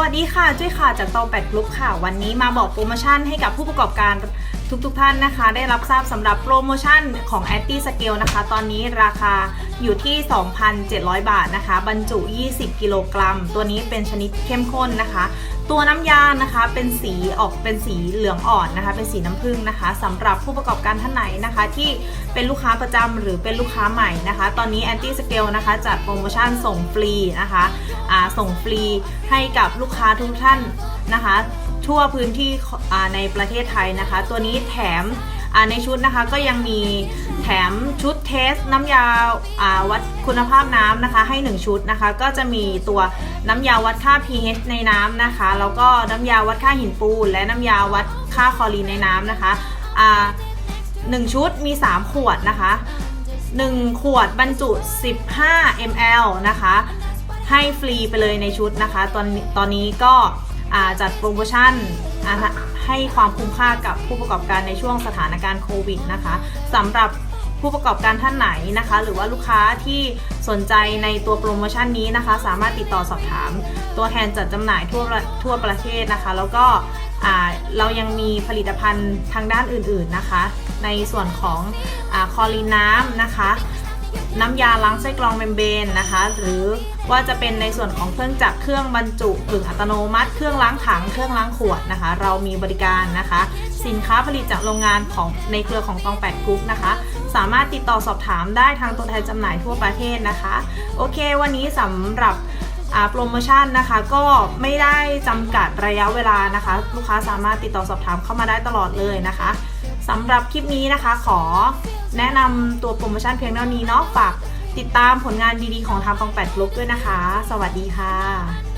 วัสดีค่ะ จุ้ยค่ะ จากตองแปดกรุ๊ปค่ะ วันนี้มาบอกโปรโมชั่นให้กับผู้ประกอบการ ทุกๆทท่านนะคะ ได้รับทราบสำหรับโปรโมชั่นของ a n t i Scale นะคะ ตอนนี้ราคาอยู่ที่ 2,700 บาทนะคะ บรรจุ 20 กิโลกรัม ตัวนี้เป็นชนิดเข้มข้นนะคะ ตัวน้ำยานะคะเป็นสีออกเป็นสีเหลืองอ่อนนะคะ เป็นสีน้ำผึ้งนะคะสำหรับผู้ประกอบการท่านไหนนะคะ ที่เป็นลูกค้าประจำหรือเป็นลูกค้าใหม่นะคะ ตอนนี้ Anti Scale นะคะจัดโปรโมชั่นส่งฟรีนะคะอ่าส่งฟรีให้กับลูกค้าทุกท่านนะคะ ทั่วพื้นที่ในประเทศไทยนะคะ ตัวนี้แถมในชุดนะคะก็ยังมีแถมชุดเทสน้ำยาวัดคุณภาพน้ำนะคะ ให้ 1 ชุดนะคะ ก็จะมีตัวน้ำยาวัดค่า pH ในน้ำนะคะ แล้วก็น้ำยาวัดค่าหินปูน และน้ำยาวัดค่าคลอรีนในน้ำนะคะหนึ่งชุดมี 3 ขวดนะคะ 1 ขวดบรรจุ 15 ml นะคะ ให้ฟรีไปเลยในชุดนะคะ ตอนตอนนี้ก็ จัดโปรโมชั่นให้ความคุ้มค่ากับผู้ประกอบการในช่วงสถานการณ์โควิดนะคะสำหรับผู้ประกอบการท่านไหนนะคะ หรือว่าลูกค้าที่สนใจในตัวโปรโมชั่นนี้นะคะ สามารถติดต่อสอบถาม ตัวแทนจัดจำหน่ายทั่วทั่วประเทศนะคะ แล้วก็เรายังมีผลิตภัณฑ์ทางด้านอื่นๆนะคะ ในส่วนของอคอลีนน้ำนะคะ น้ำยาล้างไส้กรองเมมเบนนะคะ หรือว่าจะเป็นในส่วนของเครื่องจักรเครื่องบรรจุผึ่งอัตโนมัติ เครื่องล้างถังเครื่องล้างขวดนะคะ เรามีบริการนะคะ สินค้าผลิตจากโรงงานของในเครือของตองแปดกรุ๊ปนะคะ สามารถติดต่อสอบถามได้ทางตัวแทนจำหน่ายทั่วประเทศนะคะ โอเค วันนี้สำหรับ โปรโมชั่นนะคะก็ไม่ได้จำกัดระยะเวลานะคะ ลูกค้าสามารถติดต่อสอบถามเข้ามาได้ตลอดเลยนะคะสำหรับคลิปนี้นะคะขอแนะนำตัวโปรโมชั่นเพียงเท่านี้เนาะฝากติดตามผลงานดีๆของทางปองแปดลุกด้วยนะคะ สวัสดีค่ะ